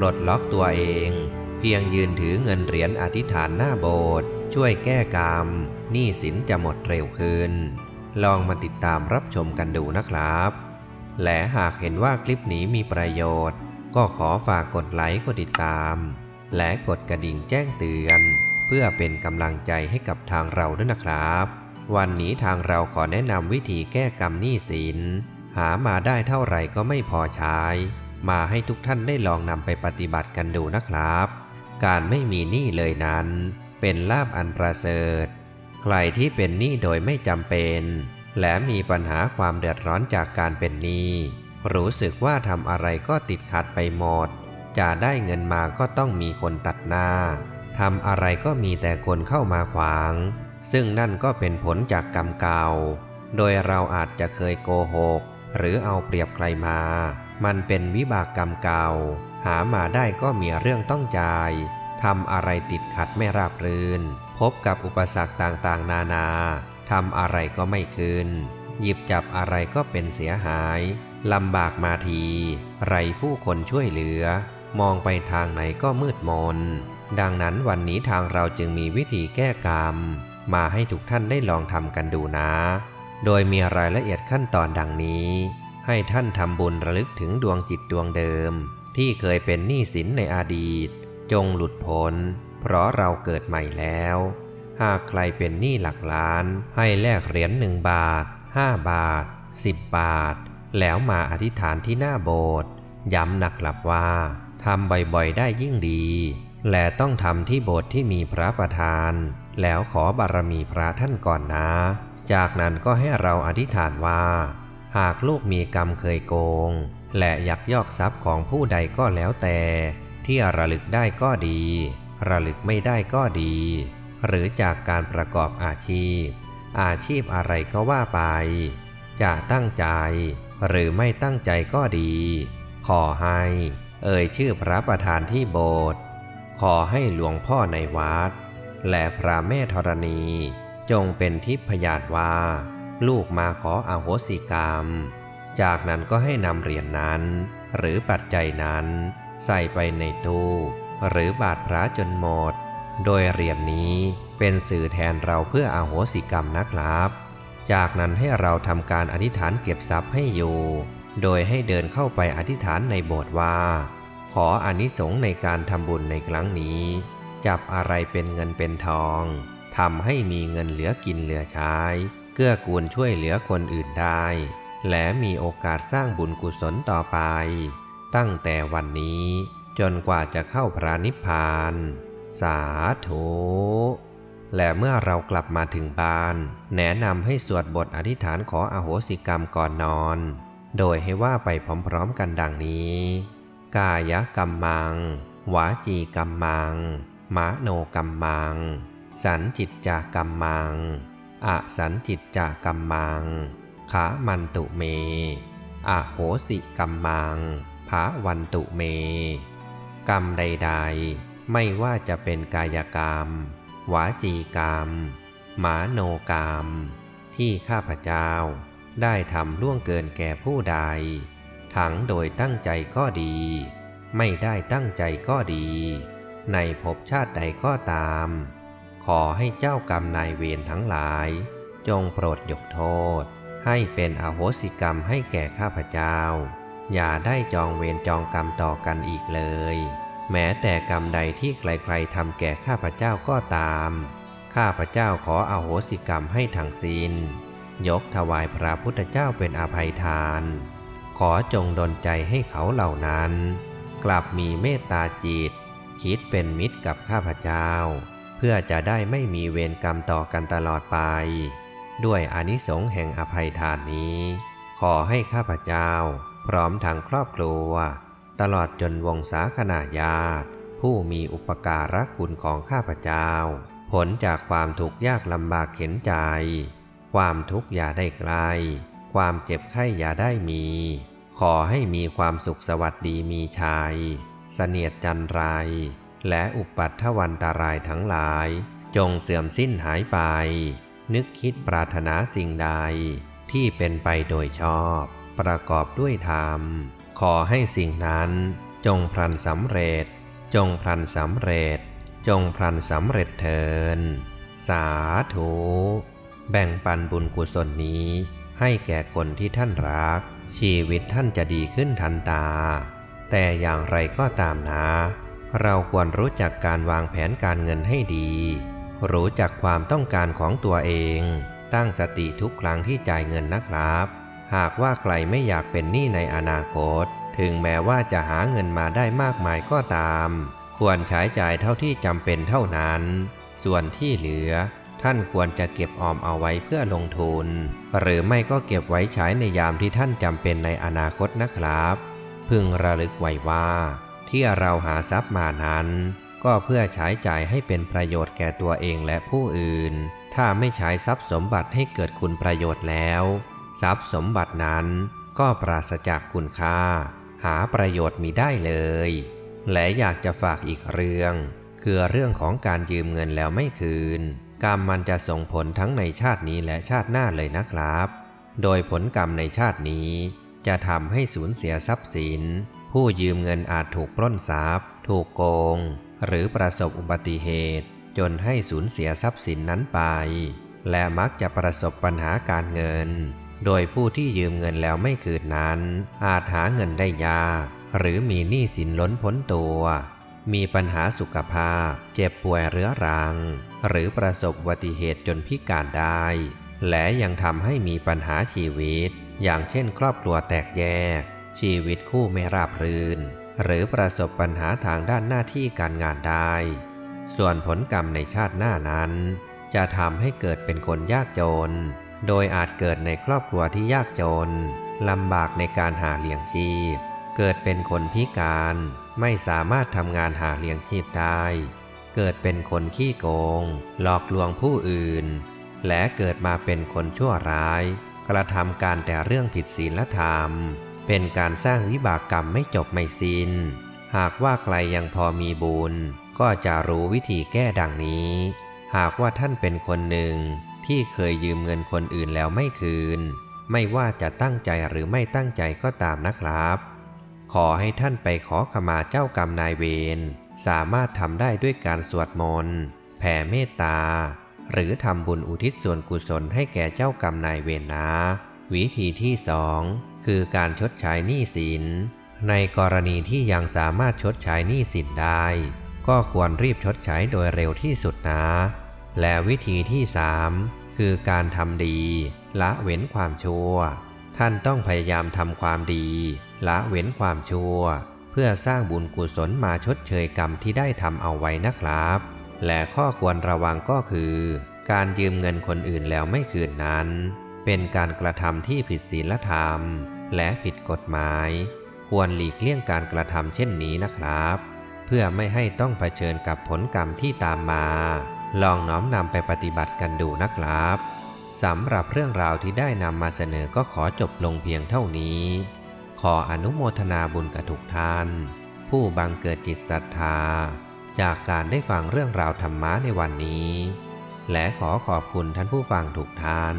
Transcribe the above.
ปลดล็อกตัวเอง เพียงยืนถือเงินเหรียญอธิษฐานหน้าโบสถ์ช่วยแก้กรรมหนี้สินจะหมดเร็วขึ้น ลองมาติดตามรับชมกันดูนะครับ และหากเห็นว่าคลิปนี้มีประโยชน์ ก็ขอฝากกดไลค์กดติดตาม และกดกระดิ่งแจ้งเตือน เพื่อเป็นกำลังใจให้กับทางเราด้วยนะครับ วันนี้ทางเราขอแนะนำวิธีแก้กรรมหนี้สิน หามาได้เท่าไหร่ก็ไม่พอใช้ มาให้ทุกท่านได้ลองนำไปปฏิบัติกันดูนะครับ การไม่มีหนี้เลยนั้น เป็นลาบอันประเสริฐ ใครที่เป็นหนี้โดยไม่จำเป็น และมีปัญหาความเดือดร้อนจากการเป็นหนี้รู้สึกว่าทำอะไรก็ติดขัดไปหมด จะได้เงินมาก็ต้องมีคนตัดหน้าทำอะไรก็มีแต่คนเข้ามาขวาง ซึ่งนั่นก็เป็นผลจากกรรมเก่า โดยเราอาจจะเคยโกหก หรือเอาเปรียบใครมา มันเป็นวิบากกรรมเก่า หามาได้ก็มีเรื่องต้องจ่ายทำอะไรติดขัดไม่ราบรื่น พบกับอุปสรรคต่างๆ นานาทำอะไรก็ไม่คืน หยิบจับอะไรก็เป็นเสียหายลำบากมาที ไรผู้คนช่วยเหลือ มองไปทางไหนก็มืดมน ดังนั้นวันนี้ทางเราจึงมีวิธีแก้กรรม มาให้ทุกท่านได้ลองทำกันดูนะ โดยมีรายละเอียดขั้นตอนดังนี้ ให้ท่านทำบุญระลึกถึงดวงจิตดวงเดิม ที่เคยเป็นหนี้สินในอดีต จงหลุดพ้น เพราะเราเกิดใหม่แล้ว หากใครเป็นหนี้หลักล้าน ให้แลกเหรียญหนึ่งบาท 5 บาท 10 บาท แล้วมาอธิษฐานที่หน้าโบสถ์ย้ำหนักหลับว่าทำบ่อยๆได้ยิ่งดี และต้องทำที่โบสถ์ที่มีพระประธาน แล้วขอบารมีพระท่านก่อนนะ จากนั้นก็ให้เราอธิษฐานว่า หากลูกมีกรรมเคยโกง และยักยอกทรัพย์ของผู้ใดก็แล้วแต่ ที่ระลึกได้ก็ดี ระลึกไม่ได้ก็ดี หรือจากการประกอบอาชีพ อาชีพอะไรก็ว่าไป จะตั้งใจ หรือไม่ตั้งใจก็ดี ขอให้ เอ่ยชื่อพระประธานที่โบสถ์ขอให้หลวงพ่อในวัด และพระแม่ธรณี จงเป็นทิพยาตว่า ลูกมาขออโหสิกรรม จากนั้นก็ให้นำเหรียญนนั้น หรือปัจจัยนั้น ใส่ไปในตู้หรือบาทพระจนหมด โดยเหรียญนนี้เป็นสื่อแทนเราเพื่ออโหสิกรรมนะครับ จากนั้นให้เราทำการอธิษฐานเก็บทรัพย์ให้อยู่ โดยให้เดินเข้าไปอธิษฐานในโบสถ์ว่า ขออานิสงส์ในการทำบุญในครั้งนี้ จับอะไรเป็นเงินเป็นทองทำให้มีเงินเหลือกินเหลือใช้ เกื้อกูลช่วยเหลือคนอื่นได้ และมีโอกาสสร้างบุญกุศลต่อไป ตั้งแต่วันนี้จนกว่าจะเข้าพระนิพพาน สาธุและเมื่อเรากลับมาถึงบ้าน แนะนำให้สวดบทอธิษฐานขออโหสิกรรมก่อนนอน โดยให้ว่าไปพร้อมๆกันดังนี้ กายกรรมัง วาจีกรรมังมโนกรรมัง สันจิตจากรรมัง อสันจิตจากรรมัง ขามันตุเม อโหสิกรรมัง ภาวันตุเม กรรมใดๆ ไม่ว่าจะเป็นกายกรรม วาจีกรรม หมาโนกรรม ที่ข้าพเจ้าได้ทำล่วงเกินแก่ผู้ใด ทั้งโดยตั้งใจก็ดี ไม่ได้ตั้งใจก็ดี ในภพชาติใดก็ตาม ขอให้เจ้ากรรมนายเวรทั้งหลาย จงโปรดยกโทษ ให้เป็นอโหสิกรรมให้แก่ข้าพเจ้า อย่าได้จองเวรจองกรรมต่อกันอีกเลย แม้แต่กรรมใดที่ใครๆทำแก่ข้าพเจ้าก็ตาม ข้าพเจ้าขออโหสิกรรมให้ทั้งสิน้น ยกถวายพระพุทธเจ้าเป็นอภัยทาน ขอจงดลใจให้เขาเหล่านั้น กลับมีเมตตาจิต คิดเป็นมิตรกับข้าพเจ้า เพื่อจะได้ไม่มีเวรกรรมต่อกันตลอดไป ด้วยอนิสงส์แห่งอภัยทานนี้ ขอให้ข้าพเจ้า พร้อมทางครอบครัว ตลอดจนวงศาคณาญาติ ผู้มีอุปการะคุณของข้าพเจ้า ผลจากความทุกข์ยากลำบากเข็นใจ ความทุกข์อย่าได้ใกล ความเจ็บไข้อย่าได้มี ขอให้มีความสุขสวัสดีมีชัยเสนียดจันไร และอุปัตถวันตรายทั้งหลาย จงเสื่อมสิ้นหายไป นึกคิดปรารถนาสิ่งใด ที่เป็นไปโดยชอบ ประกอบด้วยธรรม ขอให้สิ่งนั้น จงพลันสำเร็จ จงพลันสำเร็จ จงพลันสำเร็จเทินสาธุ แบ่งปันบุญกุศลนี้ ให้แก่คนที่ท่านรัก ชีวิตท่านจะดีขึ้นทันตา แต่อย่างไรก็ตามนะ เราควรรู้จักการวางแผนการเงินให้ดี รู้จักความต้องการของตัวเอง ตั้งสติทุกครั้งที่จ่ายเงินนะครับ หากว่าใครไม่อยากเป็นหนี้ในอนาคต ถึงแม้ว่าจะหาเงินมาได้มากมายก็ตาม ควรใช้จ่ายเท่าที่จำเป็นเท่านั้น ส่วนที่เหลือ ท่านควรจะเก็บออมเอาไว้เพื่อลงทุน หรือไม่ก็เก็บไว้ใช้ในยามที่ท่านจำเป็นในอนาคตนะครับ พึงระลึกไว้ว่า ที่เราหาทรัพย์มานั้น ก็เพื่อใช้จ่ายให้เป็นประโยชน์แก่ตัวเองและผู้อื่น ถ้าไม่ใช้ทรัพย์สมบัติให้เกิดคุณประโยชน์แล้ว ทรัพย์สมบัตินั้นก็ปราศจากคุณค่า หาประโยชน์มีได้เลย และอยากจะฝากอีกเรื่อง คือเรื่องของการยืมเงินแล้วไม่คืน กรรมมันจะส่งผลทั้งในชาตินี้และชาติหน้าเลยนะครับ โดยผลกรรมในชาตินี้ จะทำให้สูญเสียทรัพย์สิน ผู้ยืมเงินอาจถูกปล้นทรัพย์ ถูกโกง หรือประสบอุบัติเหตุ จนให้สูญเสียทรัพย์สินนั้นไป และมักจะประสบปัญหาการเงิน โดยผู้ที่ยืมเงินแล้วไม่คืนนั้น อาจหาเงินได้ยาก หรือมีหนี้สินล้นพ้นตัว มีปัญหาสุขภาพ เจ็บป่วยเรื้อรัง หรือประสบอุบัติเหตุจนพิการได้ และยังทำให้มีปัญหาชีวิต อย่างเช่นครอบครัวแตกแยก ชีวิตคู่ไม่ราบรื่น หรือประสบปัญหาทางด้านหน้าที่การงานได้ ส่วนผลกรรมในชาติหน้านั้น จะทำให้เกิดเป็นคนยากจน โดยอาจเกิดในครอบครัวที่ยากจนลำบากในการหาเลี้ยงชีพ เกิดเป็นคนพิการ ไม่สามารถทำงานหาเลี้ยงชีพได้ เกิดเป็นคนขี้โกง หลอกลวงผู้อื่น และเกิดมาเป็นคนชั่วร้าย กระทำการแต่เรื่องผิดศีลธรรม เป็นการสร้างวิบากกรรมไม่จบไม่สิน้น หากว่าใครยังพอมีบุญ ก็จะรู้วิธีแก้ดังนี้ หากว่าท่านเป็นคนหนึ่ง ที่เคยยืมเงินคนอื่นแล้วไม่คืน ไม่ว่าจะตั้งใจหรือไม่ตั้งใจก็ตามนะครับ ขอให้ท่านไปขอขมาเจ้ากรรมนายเวรสามารถทำได้ด้วยการสวดมนต์แผ่เมตตา หรือทำบุญอุทิศส่วนกุศลให้แก่เจ้ากรรมนายเวรนะ วิธีที่สอง คือการชดใช้หนี้สิน ในกรณีที่ยังสามารถชดใช้หนี้สินได้ ก็ควรรีบชดใช้โดยเร็วที่สุดนะ และวิธีที่สามคือการทำดี ละเว้นความชั่ว ท่านต้องพยายามทำความดี ละเว้นความชั่ว เพื่อสร้างบุญกุศลมาชดเชยกรรมที่ได้ทำเอาไว้นะครับ และข้อควรระวังก็คือ การยืมเงินคนอื่นแล้วไม่คืนนั้น เป็นการกระทำที่ผิดศีลธรรม และผิดกฎหมาย ควรหลีกเลี่ยงการกระทำเช่นนี้นะครับ เพื่อไม่ให้ต้องเผชิญกับผลกรรมที่ตามมา ลองน้อมนำไปปฏิบัติกันดูนะครับสำหรับเรื่องราวที่ได้นำมาเสนอก็ขอจบลงเพียงเท่านี้ ขออนุโมทนาบุญกับทุกท่าน ผู้บังเกิดจิตศรัทธา จากการได้ฟังเรื่องราวธรรมะในวันนี้ และขอขอบคุณท่านผู้ฟังทุกท่าน